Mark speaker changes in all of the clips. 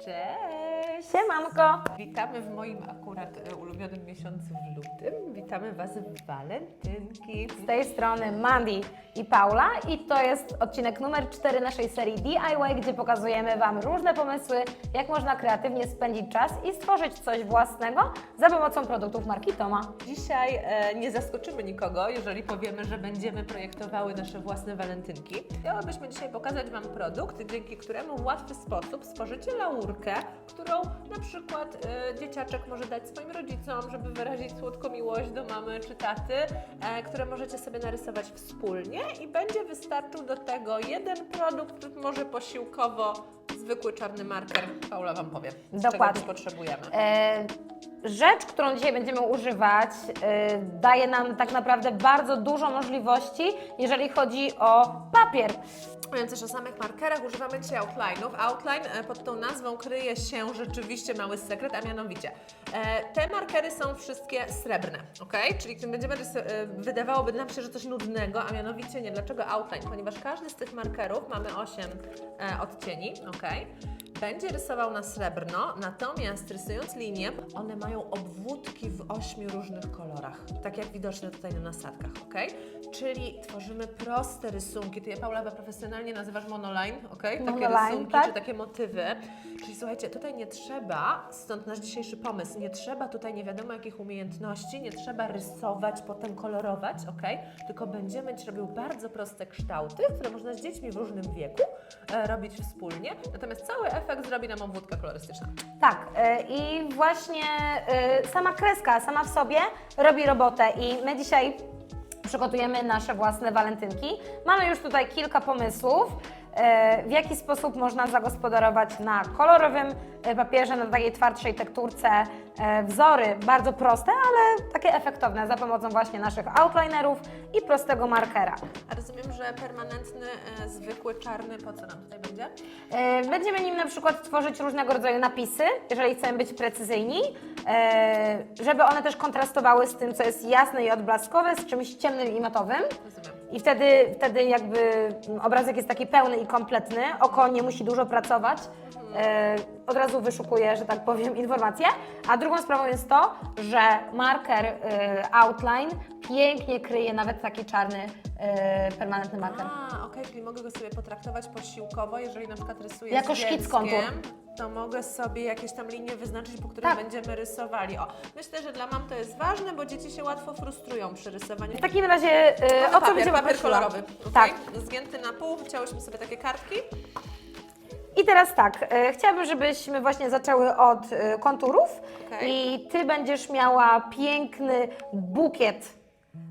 Speaker 1: Tchau!
Speaker 2: Siemanko!
Speaker 1: Witamy w moim akurat e, ulubionym miesiącu w lutym. Witamy Was w walentynki.
Speaker 2: Z tej strony Mandy i Paula i to jest odcinek numer 4 naszej serii DIY, gdzie pokazujemy Wam różne pomysły, jak można kreatywnie spędzić czas i stworzyć coś własnego za pomocą produktów marki Toma.
Speaker 1: Dzisiaj e, nie zaskoczymy nikogo, jeżeli powiemy, że będziemy projektowały nasze własne walentynki. Chciałabyśmy dzisiaj pokazać Wam produkt, dzięki któremu w łatwy sposób stworzycie laurkę, którą na przykład e, dzieciaczek może dać swoim rodzicom, żeby wyrazić słodką miłość do mamy czy taty, e, które możecie sobie narysować wspólnie i będzie wystarczył do tego jeden produkt może posiłkowo zwykły czarny marker. Paula Wam powie,
Speaker 2: Dokładnie.
Speaker 1: czego potrzebujemy.
Speaker 2: E, rzecz, którą dzisiaj będziemy używać, e, daje nam tak naprawdę bardzo dużo możliwości, jeżeli chodzi o papier.
Speaker 1: Mówiąc też o samych markerach, używamy dzisiaj outline'ów. Outline e, pod tą nazwą kryje się rzeczywiście mały sekret, a mianowicie e, te markery są wszystkie srebrne, ok? Czyli gdy będziemy e, wydawałoby nam się, że coś nudnego, a mianowicie nie. Dlaczego outline? Ponieważ każdy z tych markerów, mamy 8 e, odcieni, ok? Będzie rysował na srebrno, natomiast rysując linie, one mają obwódki w ośmiu różnych kolorach, tak jak widoczne tutaj na nasadkach, ok? Czyli tworzymy proste rysunki. Ty je, Paula, chyba profesjonalnie nazywasz monoline, ok? Takie
Speaker 2: Monoline,
Speaker 1: rysunki,
Speaker 2: tak.
Speaker 1: czy takie motywy. Czyli słuchajcie, tutaj nie trzeba, stąd nasz dzisiejszy pomysł, nie trzeba tutaj nie wiadomo jakich umiejętności, nie trzeba rysować, potem kolorować, ok? Tylko będziemy ci robił bardzo proste kształty, które można z dziećmi w różnym wieku e, robić wspólnie. Natomiast cały efekt zrobi nam obwódka kolorystyczna.
Speaker 2: Tak, e, i właśnie e, sama kreska sama w sobie robi robotę i my dzisiaj przygotujemy nasze własne walentynki. Mamy już tutaj kilka pomysłów, w jaki sposób można zagospodarować na kolorowym e, papierze, na takiej twardszej tekturce e, wzory, bardzo proste, ale takie efektowne za pomocą właśnie naszych outlinerów i prostego markera.
Speaker 1: A rozumiem, że permanentny, e, zwykły, czarny, po co nam tutaj będzie?
Speaker 2: E, Będziemy nim na przykład tworzyć różnego rodzaju napisy, jeżeli chcemy być precyzyjni, e, żeby one też kontrastowały z tym, co jest jasne i odblaskowe, z czymś ciemnym i matowym.
Speaker 1: Rozumiem.
Speaker 2: I wtedy, wtedy jakby mm, obrazek jest taki pełny i kompletny, oko nie musi dużo pracować, e, od razu wyszukuje, że tak powiem, informacje. A drugą sprawą jest to, że marker e, outline pięknie kryje nawet taki czarny e, permanentny marker.
Speaker 1: A, okej, czyli mogę go sobie potraktować posiłkowo, jeżeli na przykład rysuję
Speaker 2: Jako szkic kontur.
Speaker 1: To mogę sobie jakieś tam linie wyznaczyć, po których
Speaker 2: Tak.
Speaker 1: będziemy rysowali. O, myślę, że dla mam to jest ważne, bo dzieci się łatwo frustrują przy rysowaniu.
Speaker 2: W takim razie
Speaker 1: Mamy
Speaker 2: o co
Speaker 1: papier,
Speaker 2: będziemy
Speaker 1: papier
Speaker 2: prosiła?
Speaker 1: kolorowy?
Speaker 2: Tak.
Speaker 1: Zgięty na pół, chciałyśmy sobie takie kartki.
Speaker 2: I teraz tak, e, chciałabym, żebyśmy właśnie zaczęły od e, konturów
Speaker 1: Okej.
Speaker 2: i Ty będziesz miała piękny bukiet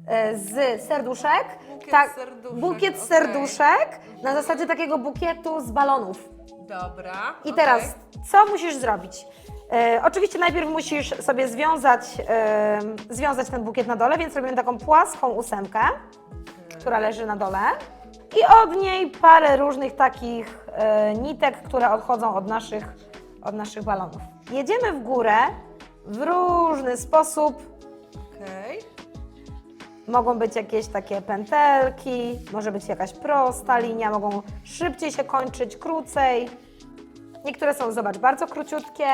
Speaker 2: e, z serduszek.
Speaker 1: Bukiet serduszek,
Speaker 2: bukiet
Speaker 1: okej.
Speaker 2: serduszek na zasadzie takiego bukietu z balonów.
Speaker 1: Dobra.
Speaker 2: I
Speaker 1: okej.
Speaker 2: teraz, co musisz zrobić? E, oczywiście najpierw musisz sobie związać, e, związać ten bukiet na dole, więc robimy taką płaską ósemkę, która leży na dole. I od niej parę różnych takich e, nitek, które odchodzą od naszych, od naszych balonów. Jedziemy w górę w różny sposób. Mogą być jakieś takie pętelki, może być jakaś prosta linia, mogą szybciej się kończyć, krócej. Niektóre są, zobacz, bardzo króciutkie,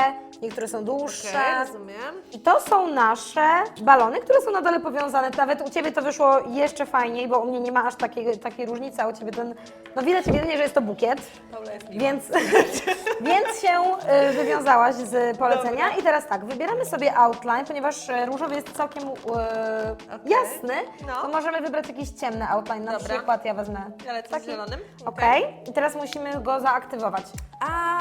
Speaker 2: niektóre są dłuższe.
Speaker 1: Okej, rozumiem.
Speaker 2: I to są nasze balony, które są na dole powiązane. Nawet u Ciebie to wyszło jeszcze fajniej, bo u mnie nie ma aż takiej, takiej różnicy, a u Ciebie ten... No widać jedynie, że jest to bukiet,
Speaker 1: Paula jest miła.
Speaker 2: więc, więc się y, wywiązałaś z polecenia. I teraz tak, wybieramy sobie outline, ponieważ y, różowy jest całkiem y, jasny,
Speaker 1: No.
Speaker 2: to możemy wybrać jakiś ciemny outline. Na
Speaker 1: Dobra.
Speaker 2: przykład ja wezmę
Speaker 1: Ja lecę z zielonym.
Speaker 2: Okej, i teraz musimy go zaaktywować.
Speaker 1: A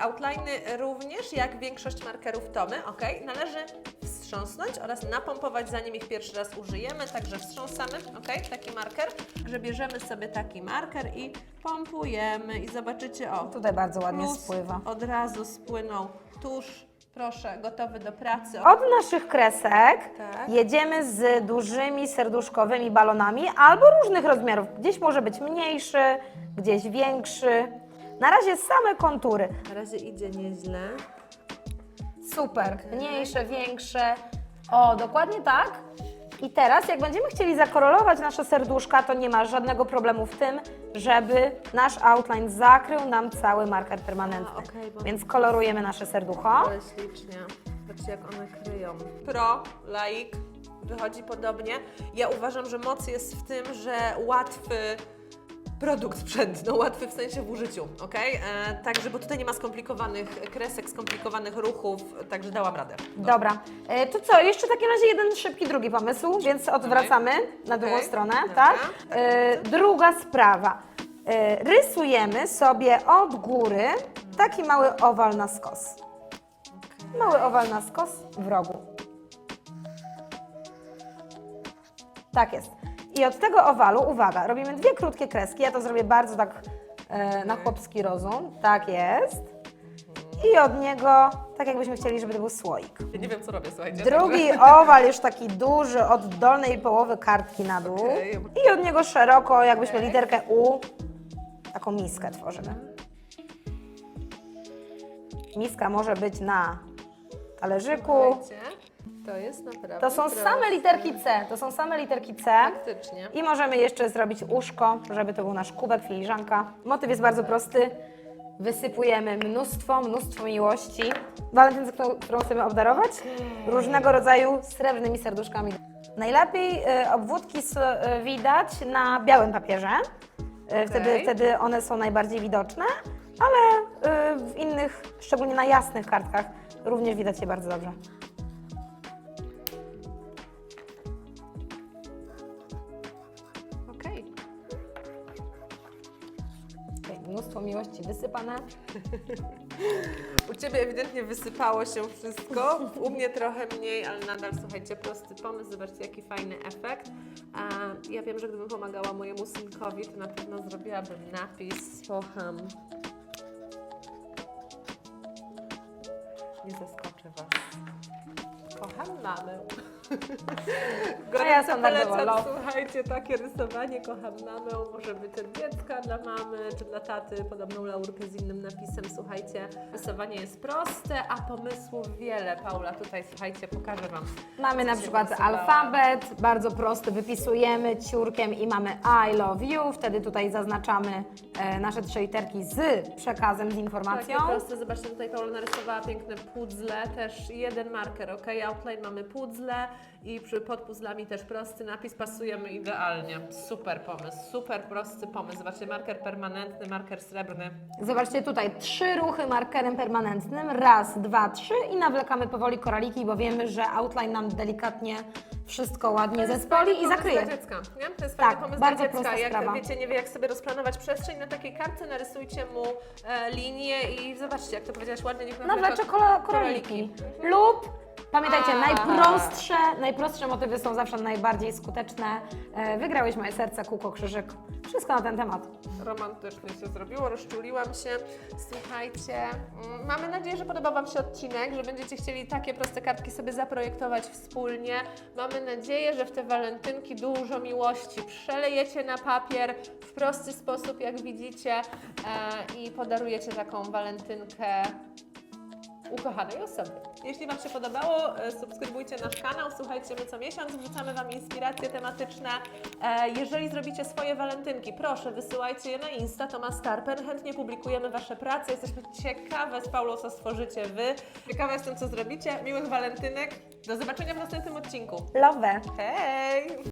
Speaker 1: outliny również, jak większość markerów Tomy, ok, należy wstrząsnąć oraz napompować, zanim ich pierwszy raz użyjemy. Także wstrząsamy, ok, taki marker, że bierzemy sobie taki marker i pompujemy i zobaczycie, o,
Speaker 2: Tutaj bardzo ładnie
Speaker 1: plus
Speaker 2: spływa.
Speaker 1: od razu spłynął tusz, proszę, gotowy do pracy.
Speaker 2: Od naszych kresek
Speaker 1: Tak.
Speaker 2: jedziemy z dużymi serduszkowymi balonami albo różnych rozmiarów. Gdzieś może być mniejszy, gdzieś większy. Na razie same kontury.
Speaker 1: Na razie idzie nieźle.
Speaker 2: Super. Mniejsze, większe. O, dokładnie tak. I teraz, jak będziemy chcieli zakolorować nasze serduszka, to nie ma żadnego problemu w tym, żeby nasz outline zakrył nam cały marker permanentny.
Speaker 1: A, okej, bo-
Speaker 2: Więc kolorujemy nasze serducho.
Speaker 1: Ale ślicznie. Zobaczcie, jak one kryją. Pro, laik, wychodzi podobnie. Ja uważam, że moc jest w tym, że łatwy produkt sprzęt, no łatwy w sensie w użyciu, ok? E, także, bo tutaj nie ma skomplikowanych kresek, skomplikowanych ruchów, także dałam radę.
Speaker 2: Dobra, e, to co, jeszcze w takim razie jeden szybki drugi pomysł, więc odwracamy na drugą
Speaker 1: Okej,
Speaker 2: stronę,
Speaker 1: dobra.
Speaker 2: tak? E, Druga sprawa. E, Rysujemy sobie od góry taki mały owal na skos. Mały owal na skos w rogu. Tak jest. I od tego owalu, uwaga, robimy dwie krótkie kreski. Ja to zrobię bardzo tak e, na chłopski rozum. Tak jest. I od niego, tak jakbyśmy chcieli, żeby to był słoik.
Speaker 1: Ja nie wiem, co robię, słuchajcie.
Speaker 2: Drugi owal już taki duży od dolnej połowy kartki na dół.
Speaker 1: Okej.
Speaker 2: I od niego szeroko, jakbyśmy
Speaker 1: Okej.
Speaker 2: literkę U, taką miskę tworzymy. Miska może być na talerzyku.
Speaker 1: Słuchajcie, to jest naprawdę
Speaker 2: To są
Speaker 1: proste.
Speaker 2: same literki C. To są same literki C.
Speaker 1: Faktycznie.
Speaker 2: I możemy jeszcze zrobić uszko, żeby to był nasz kubek, filiżanka. Motyw jest bardzo prosty. Wysypujemy mnóstwo, mnóstwo miłości. Walentynce, którą, którą chcemy obdarować, różnego rodzaju srebrnymi serduszkami. Najlepiej y, obwódki s- y, widać na białym papierze. Y, Wtedy,
Speaker 1: Okej.
Speaker 2: wtedy one są najbardziej widoczne, ale y, w innych, szczególnie na jasnych kartkach, również widać je bardzo dobrze. Mnóstwo miłości wysypane.
Speaker 1: U Ciebie ewidentnie wysypało się wszystko, u mnie trochę mniej, ale nadal słuchajcie, prosty pomysł, zobaczcie jaki fajny efekt. Ja wiem, że gdybym pomagała mojemu synkowi, to na pewno zrobiłabym napis Kocham. Nie zaskoczę Kocham mamę.
Speaker 2: A ja
Speaker 1: Gorąco
Speaker 2: standardowo
Speaker 1: polecam,
Speaker 2: love.
Speaker 1: słuchajcie, takie rysowanie kocham mamę, może być od dziecka dla mamy, czy dla taty, podobną laurkę z innym napisem, słuchajcie. Rysowanie jest proste, a pomysłów wiele. Paula, tutaj słuchajcie, pokażę Wam.
Speaker 2: Mamy na przykład alfabet, bardzo prosty, wypisujemy ciurkiem i mamy I love you, wtedy tutaj zaznaczamy e, nasze trzy literki z przekazem, z informacją.
Speaker 1: Takie proste, zobaczcie, tutaj Paula narysowała piękne puzzle, też jeden marker, ok? Outline mamy puzzle i przy, pod puzzlami też prosty napis, pasujemy idealnie. Super pomysł, super prosty pomysł. Zobaczcie, marker permanentny, marker srebrny.
Speaker 2: Zobaczcie tutaj, trzy ruchy markerem permanentnym, raz, dwa, trzy i nawlekamy powoli koraliki, bo wiemy, że outline nam delikatnie wszystko ładnie zespoli i zakryje.
Speaker 1: Dla dziecka, nie? To jest
Speaker 2: Tak,
Speaker 1: fajny pomysł
Speaker 2: bardzo
Speaker 1: dla dziecka. Jak
Speaker 2: sprawa.
Speaker 1: wiecie, nie wie jak sobie rozplanować przestrzeń na takiej kartce, narysujcie mu e, linię i zobaczcie, jak to powiedziałaś ładnie, niech
Speaker 2: Nawleczę kola, koraliki. Lub Pamiętajcie,
Speaker 1: A.
Speaker 2: najprostsze, najprostsze motywy są zawsze najbardziej skuteczne. E, Wygrałeś moje serce, kółko, krzyżyk. Wszystko na ten temat.
Speaker 1: Romantycznie się zrobiło, rozczuliłam się. Słuchajcie, mm, mamy nadzieję, że podobał Wam się odcinek, że będziecie chcieli takie proste kartki sobie zaprojektować wspólnie. Mamy nadzieję, że w te walentynki dużo miłości przelejecie na papier w prosty sposób, jak widzicie, e, i podarujecie taką walentynkę ukochanej osoby. Jeśli Wam się podobało, e, subskrybujcie nasz kanał, słuchajcie, my co miesiąc wrzucamy Wam inspiracje tematyczne. E, Jeżeli zrobicie swoje walentynki, proszę wysyłajcie je na Insta, Tomasz Skarpen, chętnie publikujemy Wasze prace, jesteśmy ciekawe z Paulą, co stworzycie Wy. Ciekawa jestem, co zrobicie. Miłych walentynek, do zobaczenia w następnym odcinku.
Speaker 2: Love!
Speaker 1: Hej!